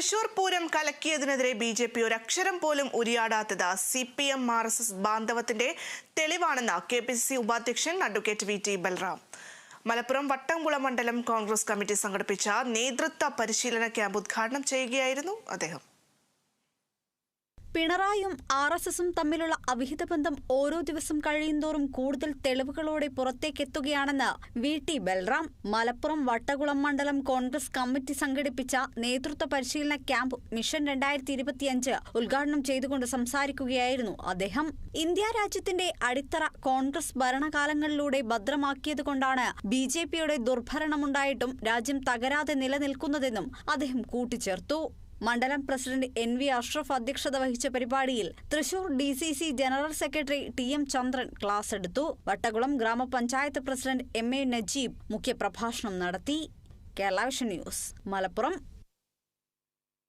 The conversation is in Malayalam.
തൃശൂർ പൂരം കലക്കിയതിനെതിരെ ബി ജെ പി ഒരക്ഷരം പോലും ഉരിയാടാത്തത് C P M R S S ബാന്ധവത്തിന്റെ തെളിവാണെന്ന് കെ പി സി സി ഉപാധ്യക്ഷൻ advocate V T Balram. Malappuram Vattamkulam മണ്ഡലം കോൺഗ്രസ് കമ്മിറ്റി സംഘടിപ്പിച്ച നേതൃത്വ പരിശീലന ക്യാമ്പ് ഉദ്ഘാടനം ചെയ്യുകയായിരുന്നു അദ്ദേഹം. പിണറായിയും ആർ എസ് എസും തമ്മിലുള്ള അവിഹിത ബന്ധം ഓരോ ദിവസം കഴിയുന്തോറും കൂടുതൽ തെളിവുകളോടെ പുറത്തേക്കെത്തുകയാണെന്ന് വി ടി ബൽറാം. മലപ്പുറം വട്ടകുളം മണ്ഡലം കോൺഗ്രസ് കമ്മിറ്റി സംഘടിപ്പിച്ച നേതൃത്വ പരിശീലന ക്യാമ്പ് മിഷൻ രണ്ടായിരത്തി ഇരുപത്തിയഞ്ച് ഉദ്ഘാടനം ചെയ്തുകൊണ്ട് സംസാരിക്കുകയായിരുന്നു അദ്ദേഹം. ഇന്ത്യ രാജ്യത്തിന്റെ അടിത്തറ കോൺഗ്രസ് ഭരണകാലങ്ങളിലൂടെ ഭദ്രമാക്കിയതുകൊണ്ടാണ് ബി ജെ പിയുടെ ദുർഭരണമുണ്ടായിട്ടും രാജ്യം തകരാതെ നിലനിൽക്കുന്നതെന്നും അദ്ദേഹം കൂട്ടിച്ചേർത്തു. മണ്ഡലം പ്രസിഡന്റ് എൻ വി അഷ്റഫ് അധ്യക്ഷത വഹിച്ച പരിപാടിയിൽ Thrissur D C C general secretary T M Chandran class എടുത്തു. വട്ടകുളം ഗ്രാമപഞ്ചായത്ത് പ്രസിഡന്റ് എം എ നജീബ് മുഖ്യപ്രഭാഷണം നടത്തി. Kerala vision news. മലപ്പുറം.